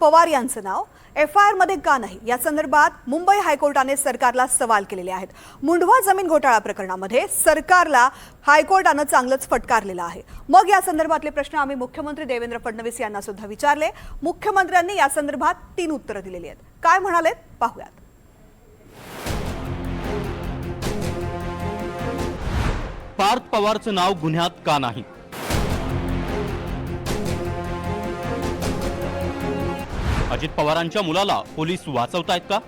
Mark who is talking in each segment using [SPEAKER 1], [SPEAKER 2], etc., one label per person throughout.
[SPEAKER 1] पवार यांचं नाव F I आरमध्ये का नाही? या संदर्भात मुंबई हायकोर्टाने सरकारला सवाल केलेले आहेत. मुंढवा जमीन घोटाळा प्रकरणामध्ये सरकारला हायकोर्टानं चांगलंच फटकारलेलं आहे. मग या संदर्भातले प्रश्न आम्ही मुख्यमंत्री देवेंद्र फडणवीस यांना सुद्धा विचारले. मुख्यमंत्र्यांनी या संदर्भात तीन उत्तरं दिलेली आहेत. काय म्हणालेत? पाहूयात.
[SPEAKER 2] पार्थ पवारचं नाव गुन्ह्यात का नाही? अजित पवारांच्या मुलाला पोलीस वाचवतायत का?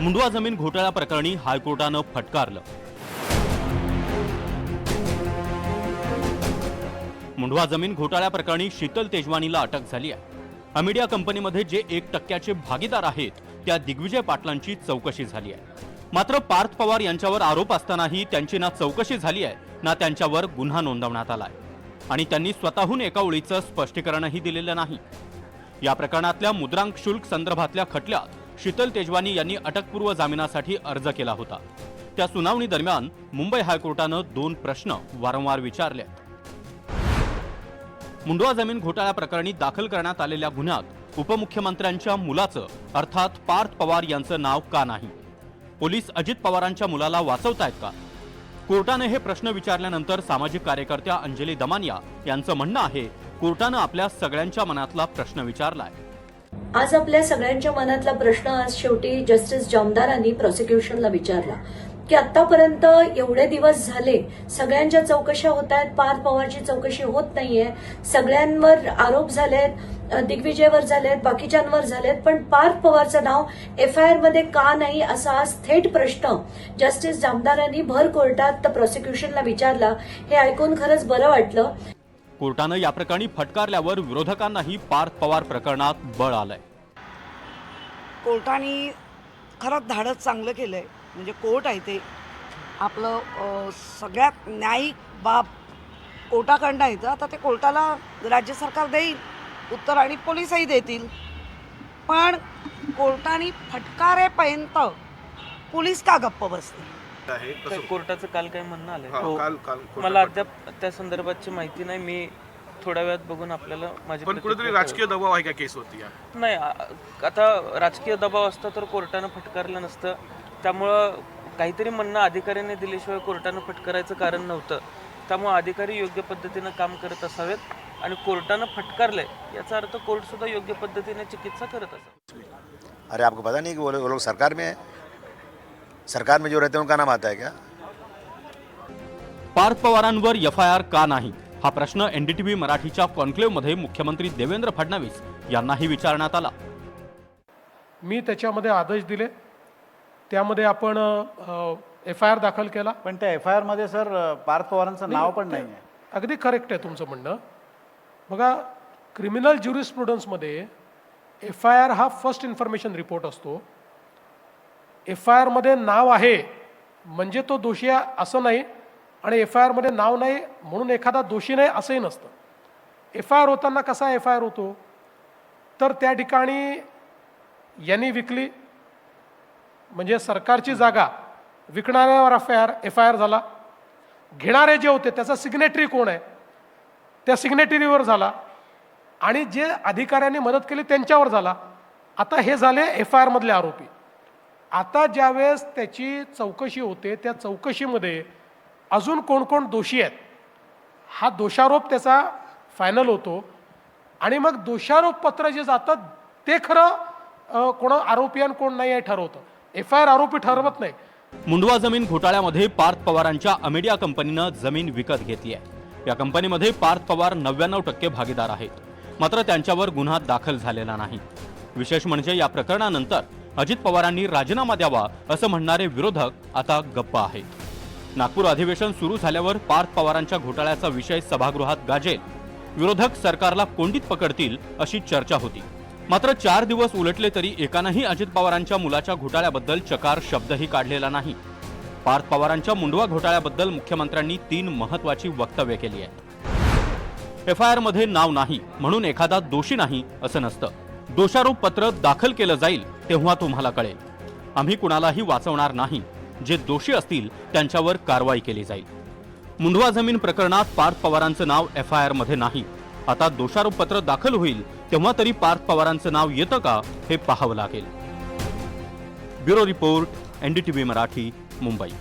[SPEAKER 2] मुंडवा जमीन घोटाळ्या प्रकरणी हायकोर्टानं फटकारलं. मुंडवा जमीन घोटाळ्या प्रकरणी शीतल तेजवानीला अटक झाली आहे. अमिडिया कंपनीमध्ये जे एक टक्क्याचे भागीदार आहेत त्या दिग्विजय पाटलांची चौकशी झाली आहे. मात्र पार्थ पवार यांच्यावर आरोप असतानाही त्यांची ना चौकशी झाली आहे ना त्यांच्यावर गुन्हा नोंदवण्यात आला आहे आणि त्यांनी स्वतःहून एका ओळीचं स्पष्टीकरणही दिलेलं नाही. या प्रकरणातल्या मुद्रांक शुल्क संदर्भातल्या खटल्यात शीतल तेजवानी यांनी अटकपूर्व जामिनासाठी अर्ज केला होता. त्या सुनावणी दरम्यान मुंबई हायकोर्टानं दोन प्रश्न वारंवार विचारले मुंडवा जमीन घोटाळ्या प्रकरणी दाखल करण्यात आलेल्या गुन्ह्यात उपमुख्यमंत्र्यांच्या मुलाचं अर्थात पार्थ पवार यांचं नाव का नाही? पोलीस अजित पवारांच्या मुलाला वाचवतायत का? कोर्टाने हे प्रश्न विचारल्यानंतर सामाजिक कार्यकर्त्या अंजली दमानिया यांचं म्हणणं आहे कोर्टानं आपल्या सगळ्यांच्या मनातला प्रश्न विचारलाय.
[SPEAKER 3] आज आपल्या सगळ्यांच्या मनातला प्रश्न आज शेवटी जस्टिस जामदारांनी प्रॉसिक्युशनला विचारला. की आतापर्यंत एवढे दिवस झाले सगळ्यांच्या चौकशा होत आहेत पार्थ पवारची चौकशी होत नाहीये सगळ्यांवर आरोप झालेत आहेत दिग्विजयवर झालेत बाकीच्यांवर झालेत पण पार्थ पवारचं नाव एफ आय आरमध्ये का नाही असा आज थेट प्रश्न जस्टिस जामदारांनी भर कोर्टात प्रॉसिक्युशनला विचारला. हे ऐकून खरंच बरं वाटलं.
[SPEAKER 2] कोर्टानं या प्रकरणी फटकारल्यावर विरोधकांनाही पार्थ पवार प्रकरणात बळ आलंय.
[SPEAKER 4] कोर्टाने खरंच धाडस चांगलं केलं आहे म्हणजे कोर्ट आहे ते. आपलं सगळ्यात न्यायिक बाब कोर्टाकडनं येतं आता ते कोर्टाला राज्य सरकार देईल. उत्तर आणि पोलीसही देतील. पण कोर्टाने फटकारेपर्यंत पोलीस का गप्प बसते
[SPEAKER 5] आहे
[SPEAKER 6] तर
[SPEAKER 5] तसं
[SPEAKER 6] कोर्टाचं काल काय म्हणणं
[SPEAKER 5] हा,
[SPEAKER 6] आलंय
[SPEAKER 5] काल काल
[SPEAKER 6] मला अद्याप त्या संदर्भातची माहिती नाही. मी थोड्या वेळात बघून आपल्याला माझी
[SPEAKER 5] पण कुठेतरी
[SPEAKER 6] प्रतिक्रिया
[SPEAKER 5] राजकीय दबाव आहे का केसवरती या?
[SPEAKER 6] कळवेन. नाही आ- आता राजकीय दबाव असता तर कोर्टानं फटकारलं नसतं. त्यामुळं काहीतरी म्हणणं अधिकाऱ्याने दिल्याशिवाय कोर्टानं फटकारायचं कारण नव्हतं. त्यामुळं अधिकारी योग्य पद्धतीनं काम करत असावेत. आणि कोर्टानं फटकारलंय याचा अर्थ कोर्ट सुद्धा योग्य पद्धतीने चिकित्सा करत असावं
[SPEAKER 7] अरे आपको पता नहीं कि वो लोग वो लोग सरकार में है? सरकार में जो रहते हैं उनका नाम आता है क्या?
[SPEAKER 2] पार्थ पवारांवर एफ आय आर का नाही? हा प्रश्न एनडीटीव्ही मराठीच्या कॉन्क्लेव्हमध्ये मुख्यमंत्री देवेंद्र फडणवीस यांनाही विचारण्यात आला.
[SPEAKER 8] मी त्याच्यामध्ये आदेश दिले. त्यामध्ये आपण एफ आय आर दाखल केला.
[SPEAKER 9] पण त्या एफ आय आरमध्ये सर पार्थ पवारांचं नाव पण नाही आहे
[SPEAKER 8] अगदी करेक्ट आहे तुमचं म्हणणं. बघा क्रिमिनल ज्युरिस्प्रुडन्समध्ये एफ आय आर हा फर्स्ट इन्फॉर्मेशन रिपोर्ट असतो. एफ आय आरमध्ये नाव आहे म्हणजे तो दोषी आहे असं नाही आणि एफ आय आरमध्ये नाव नाही म्हणून एखादा दोषी नाही असंही नसतं. एफ आय आर होताना कसा एफ आय आर होतो? तर त्या ठिकाणी यांनी विकली म्हणजे सरकारची जागा विकणाऱ्यावर F I R F I R झाला. घेणारे जे होते त्याचा सिग्नेटरी कोण आहे? त्या सिग्नेटरीवर झाला. आणि जे अधिकाऱ्यांनी मदत केली त्यांच्यावर झाला. आता हे झाले एफ आय आरमधले आरोपी. आता ज्यावेळेस त्याची चौकशी होते त्या चौकशीमध्ये अजून कोण कोण दोषी आहेत? हा दोषारोप त्याचा फायनल होतो. आणि मग दोषारोप पत्र जे जातं ते खरं कोण आरोपी आणि कोण नाही आहे ठरवतं. एफ आय आर आरोपी ठरवत नाही.
[SPEAKER 2] मुंडवा जमीन घोटाळ्यामध्ये पार्थ पवारांच्या अमेडिया कंपनीनं जमीन विकत घेतली आहे. या कंपनीमध्ये पार्थ पवार नव्याण्णव टक्के भागीदार आहेत. मात्र त्यांच्यावर गुन्हा दाखल झालेला नाही. विशेष म्हणजे या प्रकरणानंतर अजित पवारांनी राजीनामा द्यावा असं म्हणणारे विरोधक आता गप्प आहेत. नागपूर अधिवेशन सुरू झाल्यावर पार्थ पवारांच्या घोटाळ्याचा विषय सभागृहात गाजेल. विरोधक सरकारला कोंडीत पकडतील अशी चर्चा होती. मात्र चार दिवस उलटले तरी एकानंही अजित पवारांच्या मुलाच्या घोटाळ्याबद्दल चकार शब्दही काढलेला नाही. पार्थ पवारांच्या मुंडवा घोटाळ्याबद्दल मुख्यमंत्र्यांनी तीन महत्वाची वक्तव्य केली आहेत. एफ आय आरमध्ये नाव नाही म्हणून एखादा दोषी नाही असं नसतं. दोषारोप पत्र दाखल केलं जाईल तेव्हा तुम्हाला कळेल. आम्ही कुणालाही वाचवणार नाही. जे दोषी असतील त्यांच्यावर कारवाई केली जाईल. मुंडवा जमीन प्रकरणात पार्थ पवारांचं नाव एफ आय आरमध्ये नाही. आता दोषारोप पत्र दाखल होईल तेव्हा तरी पार्थ पवारांचं नाव येतं का हे पाहावं लागेल. Bureau report NDTV Marathi. Mumbai.